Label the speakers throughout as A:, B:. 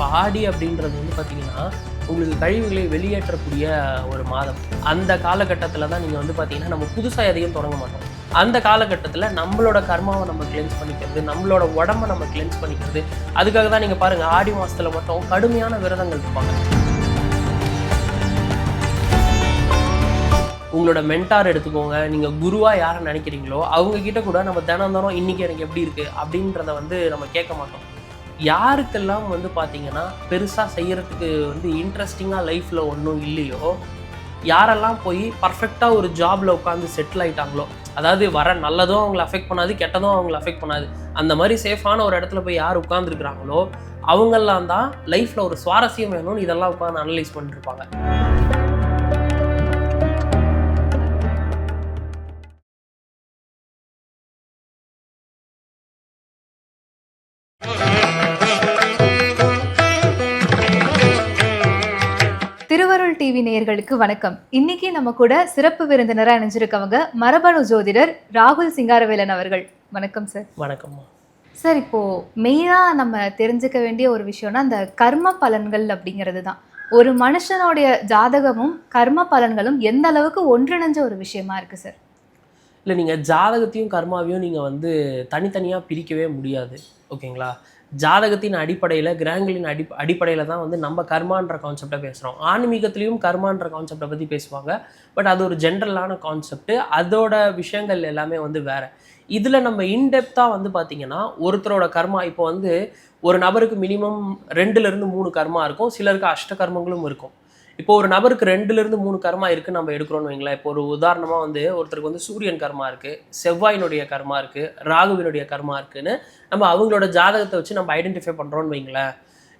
A: இப்போ ஆடி அப்படின்றது வந்து பார்த்தீங்கன்னா உங்களுக்கு கழிவுகளை வெளியேற்றக்கூடிய ஒரு மாதம். அந்த காலகட்டத்தில் தான் நீங்கள் வந்து பார்த்தீங்கன்னா நம்ம புதுசாக எதையும் தொடங்க மாட்டோம். அந்த காலகட்டத்தில் நம்மளோட கர்மாவை நம்ம கிளென்ஸ் பண்ணிக்கிறது நம்மளோட உடம்ப நம்ம கிளென்ஸ் பண்ணிக்கிறது. அதுக்காக தான் நீங்கள் பாருங்கள் ஆடி மாதத்தில் மட்டும் கடுமையான விரதங்கள் இருப்பாங்க. உங்களோட மென்டார் எடுத்துக்கோங்க. நீங்கள் குருவாக யாரை நினைக்கிறீங்களோ அவங்க கிட்ட கூட நம்ம தினம் தினம் இன்னைக்கு எனக்கு எப்படி இருக்குது அப்படின்றத வந்து நம்ம கேட்க மாட்டோம். யாருக்கெல்லாம் வந்து பார்த்தீங்கன்னா பெருசாக செய்கிறதுக்கு வந்து இன்ட்ரெஸ்டிங்காக லைஃப்பில் ஒன்றும் இல்லையோ யாரெல்லாம் போய் பர்ஃபெக்டாக ஒரு ஜாபில் உட்காந்து செட்டில் ஆகிட்டாங்களோ அதாவது வர நல்லதும் அவங்கள அஃபெக்ட் பண்ணாது கெட்டதும் அவங்கள அஃபெக்ட் பண்ணாது அந்த மாதிரி சேஃபான ஒரு இடத்துல போய் யார் உட்காந்துருக்குறாங்களோ அவங்கெல்லாம் தான் லைஃப்பில் ஒரு சுவாரஸ்யம் வேணும்னு இதெல்லாம் உட்காந்து அனலைஸ் பண்ணிருப்பாங்க
B: டிவி நேயர்களுக்கு வணக்கம். இன்னைக்கு நம்ம கூட சிறப்பு விருந்தினரா இணைஞ்சிருக்கவங்க மரபணு ஜோதிடர் ராகுல் சிங்காரவேலன் அவர்கள். வணக்கம் சார்
A: வணக்கம்மா
B: சார் இப்போ மெயினா நம்ம தெரிஞ்சுக்க வேண்டிய ஒரு விஷயம்னா அந்த கர்ம பலன்கள் அப்படிங்கிறது தான். ஒரு மனுஷனுடைய ஜாதகமும் கர்ம பலன்களும் எந்த அளவுக்கு ஒன்றிணைஞ்ச ஒரு விஷயமா இருக்கு சார்
A: இல்லை நீங்கள் ஜாதகத்தையும் கர்மாவையும் நீங்கள் வந்து தனித்தனியாக பிரிக்கவே முடியாது. ஓகேங்களா? ஜாதகத்தின் அடிப்படையில் கிரகங்களின் அடி அடிப்படையில் தான் வந்து நம்ம கர்மான்ற கான்செப்டை பேசுகிறோம் ஆன்மீகத்துலேயும் கர்மான்ற கான்செப்டை பற்றி பேசுவாங்க. பட் அது ஒரு ஜென்ரலான கான்செப்ட் அதோட விஷயங்கள் எல்லாமே வந்து வேற. இதில் நம்ம இன்டெப்த்தாக வந்து பார்த்தீங்கன்னா ஒருத்தரோட கர்மா இப்போ வந்து ஒரு நபருக்கு மினிமம் ரெண்டுலேருந்து மூணு கர்மா இருக்கும். சிலருக்கு அஷ்ட கர்மங்களும் இருக்கும். இப்போ ஒரு நபருக்கு ரெண்டுலேருந்து மூணு கர்மா இருக்குது நம்ம எடுக்கிறோம்னு வைங்களேன். இப்போ ஒரு உதாரணமாக வந்து ஒருத்தருக்கு வந்து சூரியன் கர்மா இருக்குது செவ்வாயினுடைய கர்மா இருக்குது ராகுவினுடைய கர்மா இருக்குன்னு நம்ம அவங்களோட ஜாதகத்தை வச்சு நம்ம ஐடென்டிஃபை பண்ணுறோன்னு வைங்களேன்.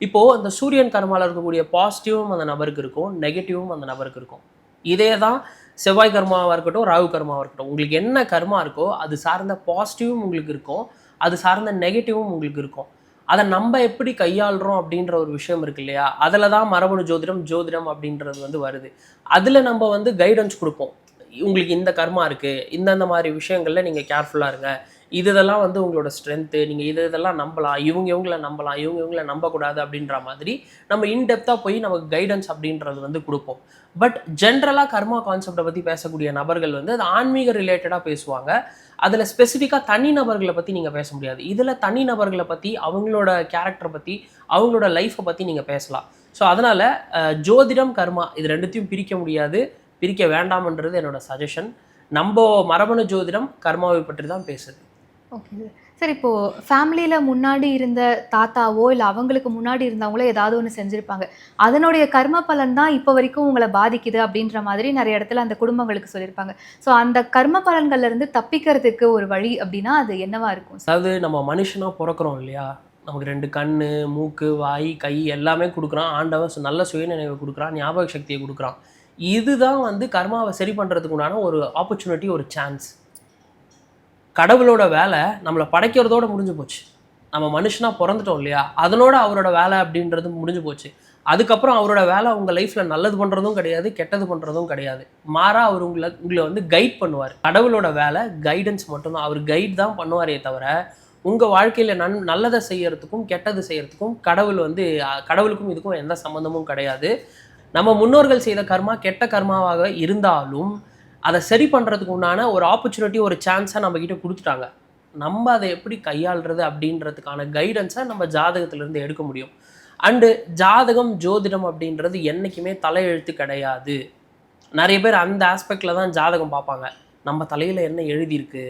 A: இப்போது அந்த சூரியன் கர்மாவில் இருக்கக்கூடிய பாசிட்டிவும் அந்த நபருக்கு இருக்கும் நெகட்டிவும் அந்த நபருக்கு இருக்கும். இதே தான் செவ்வாய் கர்மாவாக இருக்கட்டும் ராகு கர்மாவாக இருக்கட்டும். உங்களுக்கு என்ன கர்மா இருக்கோ அது சார்ந்த பாசிட்டிவும் உங்களுக்கு இருக்கும் அது சார்ந்த நெகட்டிவும் உங்களுக்கு இருக்கும். அதை நம்ம எப்படி கையாளுறோம் அப்படின்ற ஒரு விஷயம் இருக்கு இல்லையா? அதில் தான் மரபணு ஜோதிடம் ஜோதிடம் அப்படின்றது வந்து வருது. அதில் நம்ம வந்து கைடன்ஸ் கொடுப்போம். உங்களுக்கு இந்த கர்மா இருக்குது இந்தந்த மாதிரி விஷயங்களில் நீங்கள் கேர்ஃபுல்லாக இருங்க. இது இதெல்லாம் வந்து உங்களோட ஸ்ட்ரென்த்து நீங்கள் இது இதெல்லாம் நம்பலாம் இவங்க இவங்கள நம்பலாம் இவங்க இவங்கள நம்பக்கூடாது அப்படின்ற மாதிரி நம்ம இன்டெப்த்தாக போய் நமக்கு கைடன்ஸ் அப்படின்றது வந்து கொடுப்போம். பட் ஜென்ரலாக கர்மா கான்செப்டை பற்றி பேசக்கூடிய நபர்கள் வந்து அது ஆன்மீக ரிலேட்டடாக பேசுவாங்க. அதில் ஸ்பெசிஃபிக்காக தனி நபர்களை பற்றி நீங்கள் பேச முடியாது. இதில் தனி நபர்களை பற்றி அவங்களோட கேரக்டரை பற்றி அவங்களோட லைஃப்பை பற்றி நீங்கள் பேசலாம். ஸோ அதனால் ஜோதிடம் கர்மா இது ரெண்டுத்தையும் பிரிக்க முடியாது. பிரிக்க வேண்டாம்ன்றது என்னோட சஜஷன் நம்ம மரபணு ஜோதிடம் கர்மாவை பற்றி தான் பேசுது.
B: ஓகே சார் இப்போது ஃபேமிலியில் முன்னாடி இருந்த தாத்தாவோ இல்லை அவங்களுக்கு முன்னாடி இருந்தவங்களோ ஏதாவது ஒன்று செஞ்சுருப்பாங்க. அதனுடைய கர்ம பலன் தான் இப்போ வரைக்கும் உங்களை பாதிக்குது அப்படின்ற மாதிரி நிறைய இடத்துல அந்த குடும்பங்களுக்கு சொல்லியிருப்பாங்க ஸோ அந்த கர்ம பலன்கள்லேருந்து தப்பிக்கிறதுக்கு ஒரு வழி அப்படின்னா அது என்னவா இருக்கும்
A: அதாவது நம்ம மனுஷனாக பிறக்கிறோம் இல்லையா? நமக்கு ரெண்டு கண் மூக்கு வாய் கை எல்லாமே கொடுக்குறான். ஆண்டவன் நல்ல சுயநினைவை கொடுக்குறான் ஞாபக சக்தியை கொடுக்குறான். இதுதான் வந்து கர்மாவை சரி பண்ணுறதுக்கு உண்டான ஒரு ஆப்பர்ச்சுனிட்டி ஒரு சான்ஸ் கடவுளோட வேலை நம்மளை படைக்கிறதோட முடிஞ்சு போச்சு. நம்ம மனுஷனாக பிறந்துட்டோம் இல்லையா? அதனோட அவரோட வேலை அப்படின்றது முடிஞ்சு போச்சு. அதுக்கப்புறம் அவரோட வேலை உங்கள் லைஃப்பில் நல்லது பண்ணுறதும் கிடையாது கெட்டது பண்ணுறதும் கிடையாது. மாறாக அவர் உங்களை உங்களை வந்து கைட் பண்ணுவார். கடவுளோட வேலை கைடன்ஸ் மட்டும்தான். அவர் கைட் தான் பண்ணுவாரே தவிர உங்கள் வாழ்க்கையில் நன் நல்லதை செய்யறதுக்கும் கெட்டது செய்யறதுக்கும் கடவுள் வந்து கடவுளுக்கும் இதுக்கும் எந்த சம்மந்தமும் கிடையாது. நம்ம முன்னோர்கள் செய்த கர்மா கெட்ட கர்மாவாக இருந்தாலும் அதை சரி பண்ணுறதுக்கு உண்டான ஒரு ஆப்பர்ச்சுனிட்டி ஒரு சான்ஸை நம்ம கிட்ட கொடுத்துட்டாங்க. நம்ம அதை எப்படி கையாளுறது அப்படின்றதுக்கான கைடன்ஸை நம்ம ஜாதகத்திலேருந்து எடுக்க முடியும். அண்டு ஜாதகம் ஜோதிடம் அப்படின்றது என்றைக்குமே தலையெழுத்து கிடையாது. நிறைய பேர் அந்த ஆஸ்பெக்டில் தான் ஜாதகம் பார்ப்பாங்க. நம்ம தலையில் என்ன எழுதியிருக்கு?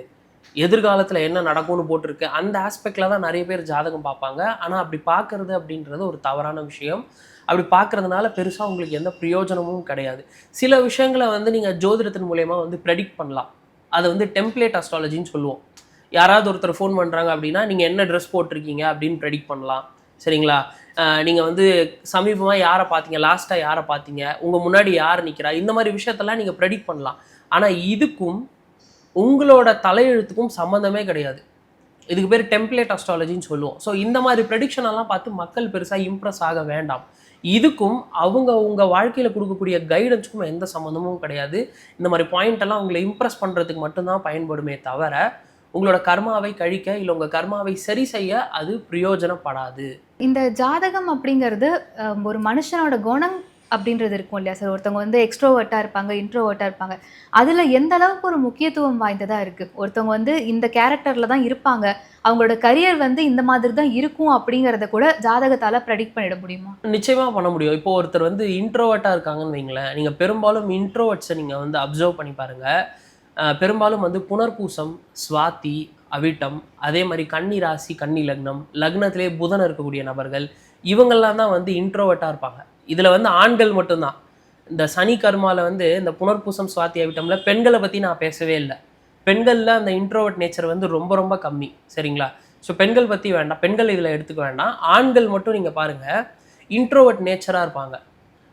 A: எதிர்காலத்தில் என்ன நடக்கும்னு போட்டிருக்கு? அந்த ஆஸ்பெக்டில் தான் நிறைய பேர் ஜாதகம் பார்ப்பாங்க. ஆனால் அப்படி பார்க்கறது அப்படின்றது ஒரு தவறான விஷயம். அப்படி பார்க்குறதுனால பெருசாக உங்களுக்கு எந்த பிரயோஜனமும் கிடையாது. சில விஷயங்களை வந்து நீங்கள் ஜோதிடத்தின் மூலயமா வந்து ப்ரெடிக்ட் பண்ணலாம். அதை வந்து டெம்ப்ளேட் அஸ்ட்ராலஜின்னு சொல்லுவோம். யாராவது ஒருத்தர் ஃபோன் பண்ணுறாங்க அப்படின்னா நீங்கள் என்ன ட்ரெஸ் போட்டிருக்கீங்க அப்படின்னு ப்ரெடிக்ட் பண்ணலாம். சரிங்களா? நீங்கள் வந்து சமீபமாக யாரை பார்த்தீங்க? லாஸ்ட்டாக யாரை பார்த்தீங்க? உங்கள் முன்னாடி யார் நிற்கிறா இந்த மாதிரி விஷயத்தெல்லாம் நீங்கள் ப்ரெடிக்ட் பண்ணலாம். ஆனால் இதுக்கும் உங்களோட தலையெழுத்துக்கும் சம்மந்தமே கிடையாது. இதுக்கு பேர் டெம்ப்ளேட் அஸ்ட்ராலஜின்னு சொல்லுவோம். ஸோ இந்த மாதிரி ப்ரெடிக்ஷனெல்லாம் பார்த்து மக்கள் பெருசாக இம்ப்ரெஸ் ஆக வேண்டாம். இதுக்கும் அவங்க உங்கள் வாழ்க்கையில் கொடுக்கக்கூடிய கைடன்ஸுக்கும் எந்த சம்மந்தமும் கிடையாது. இந்த மாதிரி பாயிண்டெல்லாம் உங்களை இம்ப்ரெஸ் பண்ணுறதுக்கு மட்டும்தான் பயன்படுமே தவிர உங்களோட கர்மாவை கழிக்க இல்லை உங்கள் கர்மாவை சரி செய்ய அது பிரயோஜனப்படாது.
B: இந்த ஜாதகம் அப்படிங்கிறது ஒரு மனுஷனோட குணம் அப்படின்றது இருக்கும் இல்லையா சார்? ஒருத்தவங்க வந்து எக்ஸ்ட்ரோவர்ட்டாக இருப்பாங்க இன்ட்ரோவர்ட்டாக இருப்பாங்க. அதில் எந்த அளவுக்கு ஒரு முக்கியத்துவம் வாய்ந்ததாக இருக்குது ஒருத்தவங்க வந்து இந்த கேரக்டரில் தான் இருப்பாங்க. அவங்களோட கரியர் வந்து இந்த மாதிரி தான் இருக்கும் அப்படிங்கிறத கூட ஜாதகத்தால் ப்ரெடிக்ட் பண்ணிட முடியுமா?
A: நிச்சயமாக பண்ண முடியும். இப்போ ஒருத்தர் வந்து இன்ட்ரோவர்ட்டாக இருக்காங்கன்னு வைங்களேன் நீங்கள் பெரும்பாலும் இன்ட்ரோவர்ட்ஸை நீங்கள் வந்து அப்சர்வ் பண்ணி பாருங்கள் பெரும்பாலும் வந்து புனர்பூசம் சுவாத்தி அவிட்டம் அதே மாதிரி கன்னி ராசி கன்னி லக்னம் லக்னத்திலே புதன் இருக்கக்கூடிய நபர்கள் இவங்கெல்லாம் தான் வந்து இன்ட்ரோவர்ட்டாக இருப்பாங்க. இதில் வந்து ஆண்கள் மட்டும்தான். இந்த சனி கர்மாவில் வந்து இந்த புனர்பூசம் சுவாதி அவிட்டம்ல பெண்களை பற்றி நான் பேசவே இல்லை. பெண்களில் அந்த இன்ட்ரோவர்ட் நேச்சர் வந்து ரொம்ப ரொம்ப கம்மி சரிங்களா? ஸோ பெண்கள் பற்றி வேண்டாம் பெண்கள் இதில் எடுத்துக்க வேண்டாம். ஆண்கள் மட்டும் நீங்கள் பாருங்கள் இன்ட்ரோவர்ட் நேச்சராக இருப்பாங்க.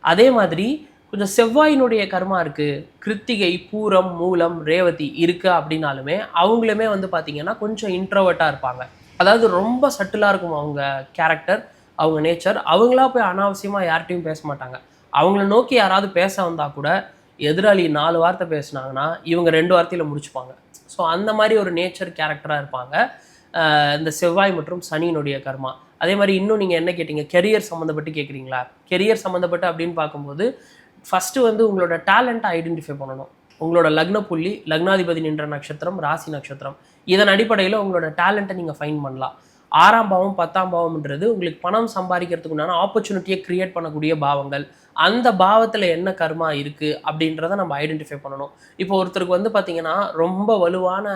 A: அதே மாதிரி கொஞ்சம் செவ்வாயினுடைய கர்மா இருக்குது கிருத்திகை பூரம் மூலம் ரேவதி இருக்குது அப்படின்னாலுமே அவங்களுமே வந்து பார்த்திங்கன்னா கொஞ்சம் இன்ட்ரோவர்ட்டாக இருப்பாங்க. அதாவது ரொம்ப சட்டிலாக இருக்கும் அவங்க கேரக்டர் அவங்க நேச்சர் அவங்களா போய் அனாவசியமாக யார்கிட்டையும் பேச மாட்டாங்க. அவங்கள நோக்கி யாராவது பேச வந்தால் கூட எதிராளி நாலு வார்த்தை பேசுனாங்கன்னா இவங்க ரெண்டு வார்த்தையில் முடிச்சுப்பாங்க. ஸோ அந்த மாதிரி ஒரு நேச்சர் கேரக்டராக இருப்பாங்க. இந்த செவ்வாய் மற்றும் சனியினுடைய கர்மா. அதே மாதிரி இன்னும் நீங்கள் என்ன கேட்டீங்க? கெரியர் சம்மந்தப்பட்டு கேட்குறீங்களா கெரியர் சம்மந்தப்பட்டு அப்படின்னு பார்க்கும்போது ஃபஸ்ட்டு வந்து உங்களோட டேலண்ட்டை ஐடென்டிஃபை பண்ணணும். உங்களோட லக்ன புள்ளி லக்னாதிபதி நின்ற நட்சத்திரம் ராசி நட்சத்திரம். இதன் அடிப்படையில் உங்களோட டேலண்ட்டை நீங்கள் ஃபைன் பண்ணலாம். ஆறாம் பாவம் பத்தாம் பாவம்ன்றது உங்களுக்கு பணம் சம்பாதிக்கிறதுக்கு உண்டான ஆப்பர்ச்சுனிட்டியை கிரியேட் பண்ணக்கூடிய பாவங்கள். அந்த பாவத்தில் என்ன கர்மா இருக்குது அப்படின்றத நம்ம ஐடென்டிஃபை பண்ணணும். இப்போ ஒருத்தருக்கு வந்து பார்த்தீங்கன்னா ரொம்ப வலுவான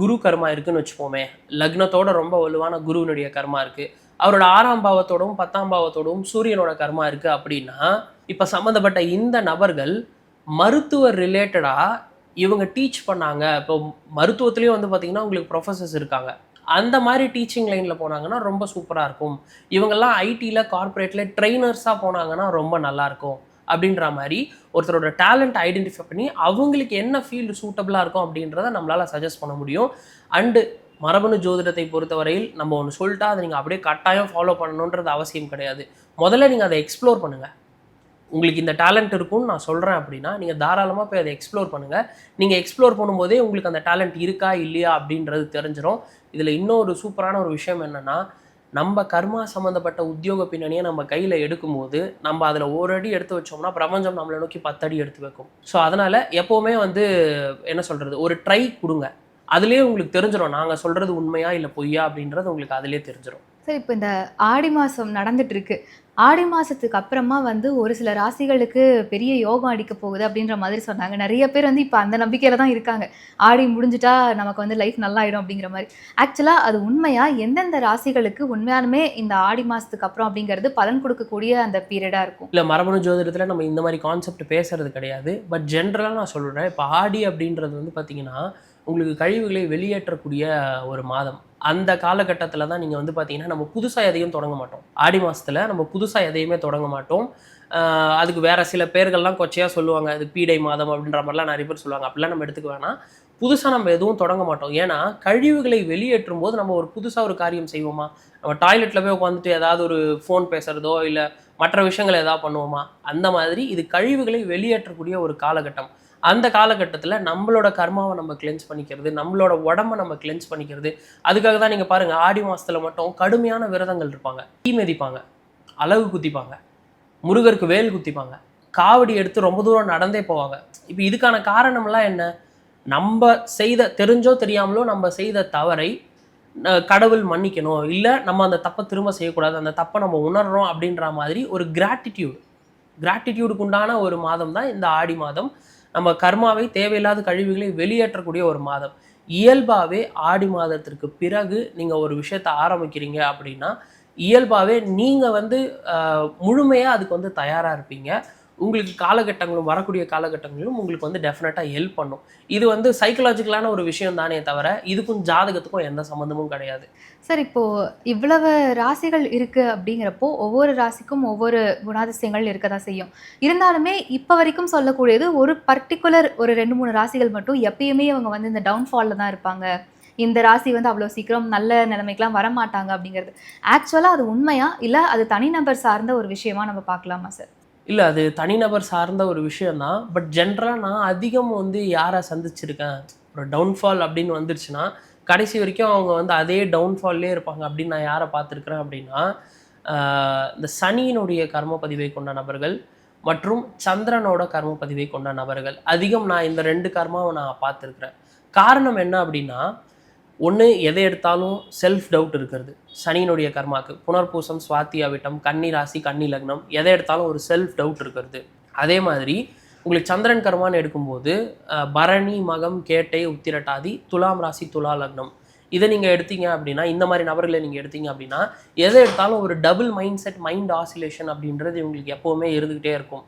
A: குரு கர்மா இருக்குன்னு வச்சுப்போமே. லக்னத்தோட ரொம்ப வலுவான குருவினுடைய கர்மா இருக்குது அவரோட ஆறாம் பாவத்தோடவும் பத்தாம் பாவத்தோடவும் சூரியனோட கர்மா இருக்குது அப்படின்னா இப்போ சம்மந்தப்பட்ட இந்த நபர்கள் மருத்துவர் ரிலேட்டடாக இவங்க டீச் பண்ணாங்க. இப்போ மருத்துவத்துலேயும் வந்து பார்த்திங்கன்னா உங்களுக்கு ப்ரொஃபஸர்ஸ் இருக்காங்க. அந்த மாதிரி டீச்சிங் லைனில் போனாங்கன்னா ரொம்ப சூப்பராக இருக்கும். இவங்கெல்லாம் ஐடியில் கார்ப்பரேட்டில் ட்ரெயினர்ஸாக போனாங்கன்னா ரொம்ப நல்லாயிருக்கும் அப்படின்ற மாதிரி ஒருத்தரோட டேலண்ட் ஐடென்டிஃபை பண்ணி அவங்களுக்கு என்ன ஃபீல்டு சூட்டபிளாக இருக்கும் அப்படின்றத நம்மளால் சஜஸ்ட் பண்ண முடியும். அண்டு மரபணு ஜோதிடத்தை பொறுத்தவரையில் நம்ம ஒன்று சொல்லிட்டா அதை நீங்கள் அப்படியே கட்டாயம் ஃபாலோ பண்ணணுன்றது அவசியம் கிடையாது. முதல்ல நீங்கள் அதை எக்ஸ்ப்ளோர் பண்ணுங்கள் உங்களுக்கு இந்த டேலண்ட் இருக்கும்னு நான் சொல்கிறேன் அப்படின்னா நீங்கள் தாராளமாக போய் அதை எக்ஸ்ப்ளோர் பண்ணுங்கள் நீங்கள் எக்ஸ்ப்ளோர் பண்ணும்போதே உங்களுக்கு அந்த டேலண்ட் இருக்கா இல்லையா அப்படின்றது தெரிஞ்சிடும் இதில் இன்னொரு சூப்பரான ஒரு விஷயம் என்னென்னா நம்ம கர்மா சம்மந்தப்பட்ட உத்தியோக பின்னணியை நம்ம கையில் எடுக்கும்போது நம்ம அதில் ஒரு அடி எடுத்து வச்சோம்னா பிரபஞ்சம் நம்மளை நோக்கி பத்து அடி எடுத்து வைக்கும். ஸோ அதனால் எப்போவுமே வந்து என்ன சொல்கிறது ஒரு ட்ரை கொடுங்க. அதுலேயே உங்களுக்கு தெரிஞ்சிடும் நாங்கள் சொல்கிறது உண்மையா இல்லை பொய்யா அப்படின்றது உங்களுக்கு அதிலே தெரிஞ்சிடும்
B: சார் இப்போ இந்த ஆடி மாதம் நடந்துட்டு இருக்கு. ஆடி மாதத்துக்கு அப்புறமா வந்து ஒரு சில ராசிகளுக்கு பெரிய யோகம் அடிக்க போகுது அப்படின்ற மாதிரி சொன்னாங்க. நிறைய பேர் வந்து இப்போ அந்த நம்பிக்கையில் தான் இருக்காங்க. ஆடி முடிஞ்சிட்டா நமக்கு வந்து லைஃப் நல்லா ஆயிடும் அப்படிங்கிற மாதிரி. ஆக்சுவலாக அது உண்மையாக எந்தெந்த ராசிகளுக்கு உண்மையாலுமே இந்த ஆடி மாதத்துக்கு அப்புறம் அப்படிங்கிறது பலன் கொடுக்கக்கூடிய அந்த பீரியடாக இருக்கும்?
A: இல்லை மரபணு ஜோதிடத்தில் நம்ம இந்த மாதிரி கான்செப்ட் பேசுறது கிடையாது. பட் ஜென்ரலாக நான் சொல்கிறேன் இப்போ ஆடி அப்படின்றது வந்து பார்த்தீங்கன்னா உங்களுக்கு கழிவுகளை வெளியேற்றக்கூடிய ஒரு மாதம். அந்த காலகட்டத்தில் தான் நீங்கள் வந்து பார்த்தீங்கன்னா நம்ம புதுசாக எதையும் தொடங்க மாட்டோம். ஆடி மாதத்தில் நம்ம புதுசாக எதையுமே தொடங்க மாட்டோம். அதுக்கு வேறு சில பேர்கள்லாம் கொச்சையாக சொல்லுவாங்க அது பீடை மாதம் அப்படின்ற மாதிரிலாம் நிறைய பேர் சொல்லுவாங்க. அப்படிலாம் நம்ம எடுத்துக்க வேணாம். புதுசாக நம்ம எதுவும் தொடங்க மாட்டோம். ஏன்னா கழிவுகளை வெளியேற்றும் போது நம்ம ஒரு புதுசாக ஒரு காரியம் செய்வோமா? நம்ம டாய்லெட்டில் போய் உட்காந்துட்டு ஏதாவது ஒரு ஃபோன் பேசுகிறதோ இல்லை மற்ற விஷயங்கள் ஏதாவது பண்ணுவோமா? அந்த மாதிரி இது கழிவுகளை வெளியேற்றக்கூடிய ஒரு காலகட்டம். அந்த காலகட்டத்தில் நம்மளோட கர்மாவை நம்ம கிளென்ஸ் பண்ணிக்கிறது நம்மளோட உடம்ப நம்ம கிளென்ஸ் பண்ணிக்கிறது. அதுக்காக தான் நீங்கள் பாருங்கள் ஆடி மாதத்தில் மட்டும் கடுமையான விரதங்கள் இருப்பாங்க. தீ மிதிப்பாங்க அலகு குத்திப்பாங்க முருகருக்கு வேல் குத்திப்பாங்க காவடி எடுத்து ரொம்ப தூரம் நடந்தே போவாங்க. இப்போ இதுக்கான காரணம்லாம் என்ன? நம்ம செய்த தெரிஞ்சோ தெரியாமலோ நம்ம செய்த தவறை கடவுள் மன்னிக்கணும். இல்லை நம்ம அந்த தப்பை திரும்ப செய்யக்கூடாது அந்த தப்பை நம்ம உணர்றோம் அப்படின்ற மாதிரி ஒரு கிராட்டிடியூடு கிராட்டிடியூடுக்கு உண்டான ஒரு மாதம் தான் இந்த ஆடி மாதம். நம்ம கர்மாவை தேவையில்லாத கழிவுகளை வெளியேற்றக்கூடிய ஒரு மாதம். இயல்பாகவே ஆடி மாதத்திற்கு பிறகு நீங்கள் ஒரு விஷயத்தை ஆரம்பிக்கிறீங்க அப்படின்னா இயல்பாகவே நீங்கள் வந்து முழுமையாக அதுக்கு வந்து தயாராக இருப்பீங்க. உங்களுக்கு காலகட்டங்களும் வரக்கூடிய காலகட்டங்களும் உங்களுக்கு வந்து டெஃபினட்டாக ஹெல்ப் பண்ணும். இது வந்து சைக்கலாஜிக்கலான ஒரு விஷயம் தானே தவிர இதுக்கும் ஜாதகத்துக்கும் எந்த சம்மந்தமும் கிடையாது.
B: சார் இப்போது இவ்வளவு ராசிகள் இருக்குது அப்படிங்கிறப்போ ஒவ்வொரு ராசிக்கும் ஒவ்வொரு குணாதிசயங்கள் இருக்க தான் செய்யும். இருந்தாலுமே இப்போ வரைக்கும் சொல்லக்கூடியது ஒரு பர்டிகுலர் ஒரு ரெண்டு மூணு ராசிகள் மட்டும் எப்பயுமே அவங்க வந்து இந்த டவுன்ஃபாலில் தான் இருப்பாங்க. இந்த ராசி வந்து அவ்வளோ சீக்கிரம் நல்ல நிலைமைக்கெலாம் வர மாட்டாங்க அப்படிங்கிறது. ஆக்சுவலாக அது உண்மையா? இல்லை அது தனிநபர் சார்ந்த ஒரு விஷயமா நம்ம பார்க்கலாமா சார்
A: இல்லை அது தனிநபர் சார்ந்த ஒரு விஷயந்தான் பட் ஜென்ரலாக நான் அதிகம் வந்து யாரை சந்திச்சிருக்கேன்? ஒரு டவுன்ஃபால் அப்படின்னு வந்துருச்சுன்னா கடைசி வரைக்கும் அவங்க வந்து அதே டவுன்ஃபால்லே இருப்பாங்க. அப்படின்னு நான் யாரை பார்த்துருக்குறேன் அப்படின்னா இந்த சனியினுடைய கர்ம பதிவை கொண்ட நபர்கள் மற்றும் சந்திரனோட கர்ம பதிவை கொண்ட நபர்கள். அதிகம் நான் இந்த ரெண்டு கர்மாவை நான் பார்த்துருக்குறேன். காரணம் என்ன அப்படின்னா ஒன்று எதை எடுத்தாலும் செல்ஃப் டவுட் இருக்கிறது. சனியினுடைய கர்மாக்கு புனர்பூசம் சுவாத்தியாவிட்டம் கன்னி ராசி கன்னி லக்னம் எதை எடுத்தாலும் ஒரு செல்ஃப் டவுட் இருக்கிறது. அதே மாதிரி உங்களுக்கு சந்திரன் கர்மான்னு எடுக்கும்போது பரணி மகம் கேட்டை உத்திரட்டாதி துலாம் ராசி துலா லக்னம். இதை நீங்கள் எடுத்தீங்க அப்படின்னா இந்த மாதிரி நபர்களை நீங்கள் எடுத்தீங்க அப்படின்னா எதை எடுத்தாலும் ஒரு double mind set mind oscillation அப்படின்றது இவங்களுக்கு எப்போவுமே இருந்துக்கிட்டே இருக்கும்.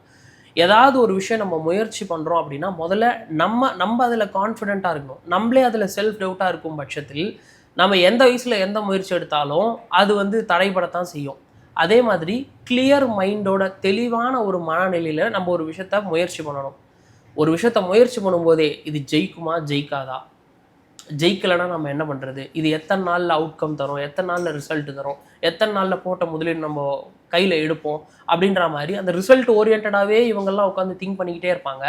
A: ஏதாவது ஒரு விஷயம் நம்ம முயற்சி பண்ணுறோம் அப்படின்னா முதல்ல நம்ம நம்ம அதில் கான்ஃபிடெண்ட்டாக இருக்கணும். நம்மளே அதில் செல்ஃப் டவுட்டாக இருக்கும் பட்சத்தில் நம்ம எந்த வயசில் எந்த முயற்சி எடுத்தாலும் அது வந்து தடைபடத்தான் செய்யும். அதே மாதிரி கிளியர் மைண்டோட தெளிவான ஒரு மனநிலையில் நம்ம ஒரு விஷயத்த முயற்சி பண்ணணும். ஒரு விஷயத்த முயற்சி பண்ணும்போதே இது ஜெயிக்குமா ஜெயிக்காதா? ஜெயிக்கலைன்னா நம்ம என்ன பண்ணுறது இது எத்தனை நாளில் அவுட்கம் தரும்? எத்தனை நாளில் ரிசல்ட் தரும்? எத்தனை நாளில் போட்ட முதலீடு நம்ம கையில் எடுப்போம் அப்படின்ற மாதிரி அந்த ரிசல்ட் ஓரியன்டாகவே இவங்கெல்லாம் உட்காந்து திங்க் பண்ணிக்கிட்டே இருப்பாங்க.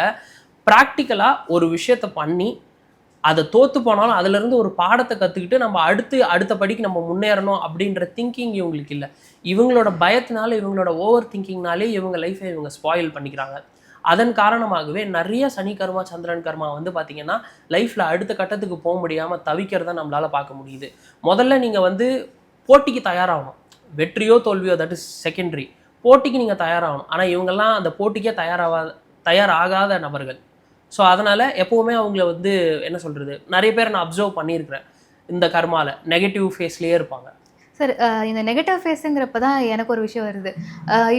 A: ப்ராக்டிக்கலாக ஒரு விஷயத்தை பண்ணி அதை தோற்று போனாலும் அதுலேருந்து ஒரு பாடத்தை கற்றுக்கிட்டு நம்ம அடுத்து அடுத்த படிக்கு நம்ம முன்னேறணும் அப்படின்ற திங்கிங் இவங்களுக்கு இல்லை. இவங்களோட பயத்தினால இவங்களோட ஓவர் திங்கிங்னாலே இவங்க லைஃப்பை இவங்க ஸ்பாயில் பண்ணிக்கிறாங்க. அதன் காரணமாகவே நிறைய சனி கர்மா சந்திரன் கர்மா வந்து பார்த்தீங்கன்னா லைஃப்பில் அடுத்த கட்டத்துக்கு போக முடியாமல் தவிக்கிறத நம்மளால் பார்க்க முடியுது. முதல்ல நீங்கள் வந்து போட்டிக்கு தயாராகணும். வெற்றியோ தோல்வியோ தட் இஸ் செகண்டரி போட்டிக்கு நீங்கள் தயாராகணும். ஆனால் இவங்கெல்லாம் அந்த போட்டிக்கே தயாராகா தயாராகாத நபர்கள். ஸோ அதனால் எப்போவுமே அவங்கள வந்து என்ன சொல்கிறது நிறைய பேர் நான் அப்சர்வ் பண்ணியிருக்கிறேன் இந்த கர்மாவில் நெகட்டிவ் ஃபேஸ்லேயே இருப்பாங்க.
B: சார் இந்த நெகட்டிவ் ஃபேஸுங்கிறப்ப தான் எனக்கு ஒரு விஷயம் வருது.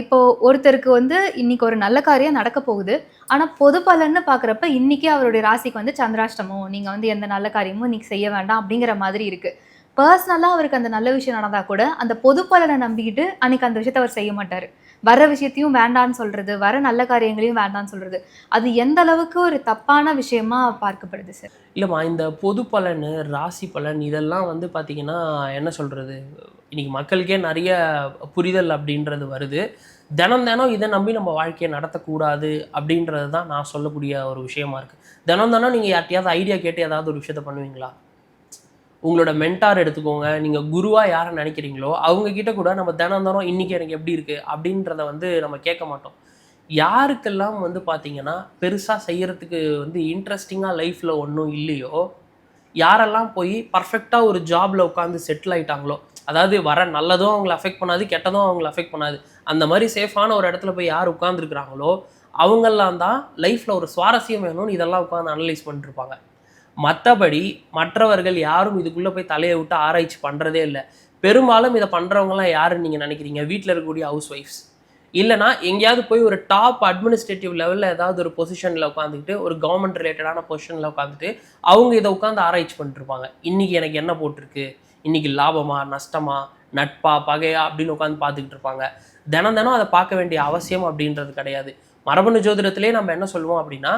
B: இப்போது ஒருத்தருக்கு வந்து இன்னைக்கு ஒரு நல்ல காரியம் நடக்க போகுது. ஆனால் பொது பலன்னு பார்க்குறப்ப இன்றைக்கி அவருடைய ராசிக்கு வந்து சந்திராஷ்டமம். நீங்கள் வந்து எந்த நல்ல காரியமும் இன்றைக்கி செய்ய வேண்டாம் அப்படிங்கிற மாதிரி இருக்குது பர்சனலாக அவருக்கு அந்த நல்ல விஷயம் நடந்தால் கூட அந்த பொது பலனை நம்பிக்கிட்டு அன்னைக்கு அந்த விஷயத்தை அவர் செய்ய மாட்டார். வர விஷயத்தையும் வேண்டான்னு சொல்றது வர நல்ல காரியங்களையும் வேண்டான்னு சொல்றது அது எந்த அளவுக்கு ஒரு தப்பான விஷயமா பார்க்கப்படுது சார்
A: இல்லைம்மா இந்த பொது பலன் ராசி பலன் இதெல்லாம் வந்து பார்த்தீங்கன்னா என்ன சொல்கிறது இன்னைக்கு மக்களுக்கே நிறைய புரிதல் அப்படின்றது வருது. தினம் தினம் இதை நம்பி நம்ம வாழ்க்கையை நடத்தக்கூடாது அப்படின்றது தான் நான் சொல்லக்கூடிய ஒரு விஷயமா இருக்குது தினம் தினம் நீங்கள் யார்ட்டையாவது ஐடியா கேட்டு ஏதாவது ஒரு விஷயத்த பண்ணுவீங்களா? உங்களோட மென்டார் எடுத்துக்கோங்க. நீங்கள் குருவாக யாரை நினைக்கிறீங்களோ அவங்க கிட்ட கூட நம்ம தினம் இன்றைக்கி எனக்கு எப்படி இருக்குது அப்படின்றத வந்து நம்ம கேட்க மாட்டோம். யாருக்கெல்லாம் வந்து பார்த்தீங்கன்னா பெருசாக செய்கிறதுக்கு வந்து இன்ட்ரெஸ்டிங்காக லைஃப்பில் ஒன்றும் இல்லையோ யாரெல்லாம் போய் பர்ஃபெக்டாக ஒரு ஜாபில் உட்காந்து செட்டில் ஆயிட்டாங்களோ அதாவது வர நல்லதும் அவங்கள அஃபெக்ட் பண்ணாது கெட்டதும் அவங்கள அஃபெக்ட் பண்ணாது அந்த மாதிரி சேஃபான ஒரு இடத்துல போய் யார் உட்காந்துருக்குறாங்களோ அவங்கெல்லாம் தான் லைஃப்பில் ஒரு சுவாரஸ்யம் வேணும்னு இதெல்லாம் உட்காந்து அனலைஸ் பண்ணிருப்பாங்க மற்றபடி மற்றவர்கள் யாரும் இதுக்குள்ளே போய் தலையை விட்டு ஆராய்ச்சி பண்ணுறதே இல்லை. பெரும்பாலும் இதை பண்ணுறவங்கலாம் யாருன்னு நீங்கள் நினைக்கிறீங்க? வீட்டில் இருக்கக்கூடிய ஹவுஸ் ஒய்ஃப்ஸ் இல்லைனா எங்கேயாவது போய் ஒரு டாப் அட்மினிஸ்ட்ரேட்டிவ் லெவலில் ஏதாவது ஒரு பொசிஷனில் உட்காந்துக்கிட்டு ஒரு கவர்மெண்ட் ரிலேட்டடான பொசிஷனில் உட்காந்துட்டு அவங்க இதை உட்காந்து ஆராய்ச்சி பண்ணிட்டுருப்பாங்க இன்றைக்கி எனக்கு என்ன போட்டிருக்கு? இன்றைக்கி லாபமா நஷ்டமா நட்பா பகையா அப்படின்னு உட்காந்து பார்த்துக்கிட்டு இருப்பாங்க. தினம் தினம் அதை பார்க்க வேண்டிய அவசியம் அப்படின்றது கிடையாது. மரபணு ஜோதிடத்திலே நம்ம என்ன சொல்லுவோம் அப்படின்னா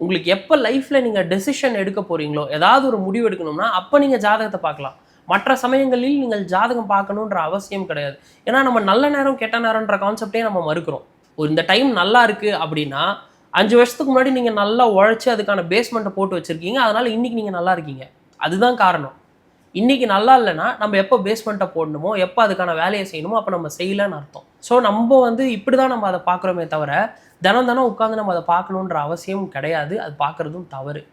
A: உங்களுக்கு எப்போ லைஃப்பில் நீங்கள் டெசிஷன் எடுக்க போகிறீங்களோ ஏதாவது ஒரு முடிவு எடுக்கணும்னா அப்போ நீங்கள் ஜாதகத்தை பார்க்கலாம். மற்ற சமயங்களில் நீங்கள் ஜாதகம் பார்க்கணுன்ற அவசியம் கிடையாது. ஏன்னா நம்ம நல்ல நேரம் கெட்ட நேரம்ன்ற கான்செப்டே நம்ம மறுக்கிறோம். ஒரு இந்த டைம் நல்லா இருக்குது அப்படின்னா அஞ்சு வருஷத்துக்கு முன்னாடி நீங்கள் நல்லா உழைச்சி அதுக்கான பேஸ்மெண்ட்டை போட்டு வச்சுருக்கீங்க. அதனால் இன்றைக்கி நீங்கள் நல்லா இருக்கீங்க. அதுதான் காரணம். இன்றைக்கி நல்லா இல்லைன்னா நம்ம எப்போ பேஸ்மெண்ட்டை போடணுமோ எப்போ அதுக்கான வேலையை செய்யணுமோ அப்போ நம்ம செய்யலன்னு அர்த்தம். ஸோ நம்ம வந்து இப்படி தான் நம்ம அதை பார்க்குறோமே தவிர தினம் தினம் உட்காந்து நம்ம அதை பார்க்கணுன்ற அவசியம் கிடையாது. அது பார்க்குறதும் தவறு.